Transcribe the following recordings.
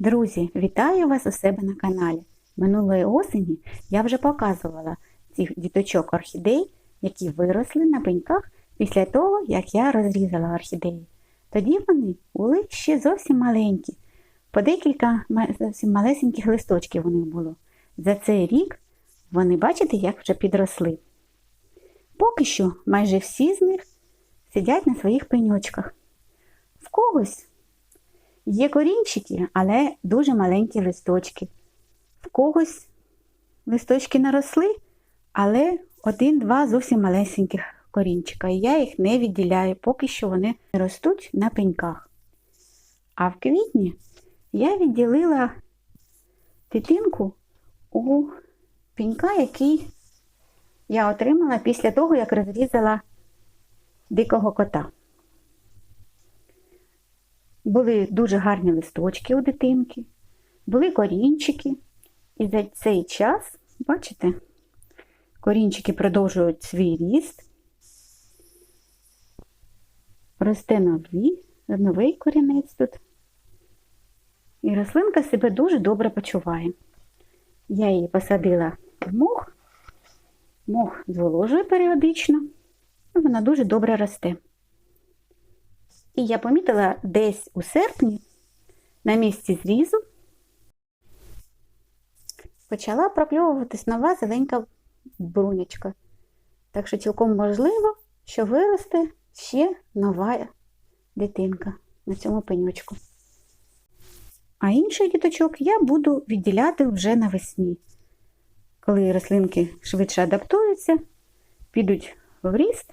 Друзі, вітаю вас у себе на каналі. Минулої осені я вже показувала цих діточок орхідей, які виросли на пеньках після того, як я розрізала орхідеї. Тоді вони були ще зовсім маленькі, по декілька зовсім малесеньких листочків у них було. За цей рік вони, бачите, як вже підросли. Поки що майже всі з них сидять на своїх пеньочках. В когось Є корінчики, але дуже маленькі листочки. В когось листочки наросли, але один-два зовсім малесеньких корінчика. І я їх не відділяю, поки що вони ростуть на пеньках. А в квітні я відділила дитинку у пенька, який я отримала після того, як розрізала дикого кота. Були дуже гарні листочки у дитинки, були корінчики. І за цей час, бачите, корінчики продовжують свій ріст. Росте новий, новий корінець тут. І рослинка себе дуже добре почуває. Я її посадила в мох, мох зволожує періодично, вона дуже добре росте. І я помітила десь у серпні на місці зрізу почала прокльовуватись нова зеленька брунячка. Так що цілком можливо, що виросте ще нова дитинка на цьому пеньочку. А інших діточок я буду відділяти вже навесні, коли рослинки швидше адаптуються, підуть в ріст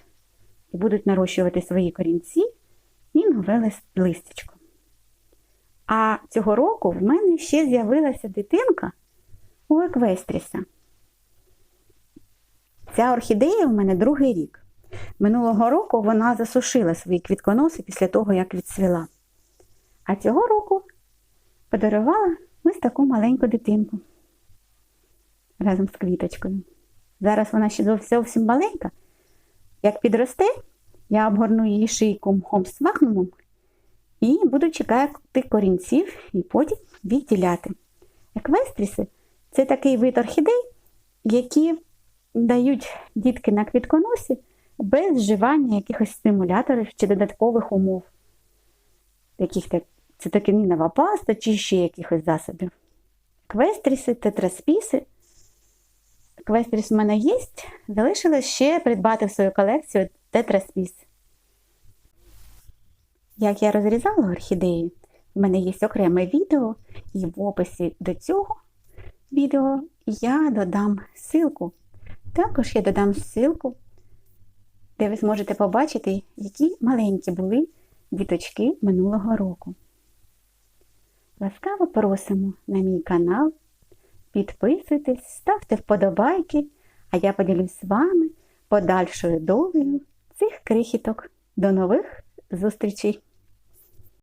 і будуть нарощувати свої корінці і нове лис- листячко. А цього року в мене ще з'явилася дитинка у еквестріса. Ця орхідея в мене другий рік. Минулого року вона засушила свої квітконоси після того, як відцвіла. А цього року подарувала ось таку маленьку дитинку разом з квіточкою. Зараз вона ще зовсім маленька. Як підросте, я обгорну її шийку мхом з магнумом і буду чекати корінців і потім відділяти. Еквестріси це такий вид орхідей, які дають дітки на квітконосі без вживання якихось стимуляторів чи додаткових умов, яких так цитокінінова паста чи ще якихось засобів. Квестріси, тетраспіси. Квестріс в мене є, залишилось ще придбати в свою колекцію тетраспіс. Як я розрізала орхідеї, в мене є окреме відео, і в описі до цього відео я додам ссылку. Також я додам ссылку, де ви зможете побачити, які маленькі були діточки минулого року. Ласкаво просимо на мій канал, підписуйтесь, ставте вподобайки, а я поділюсь з вами подальшою долею цих крихіток. До нових зустрічей!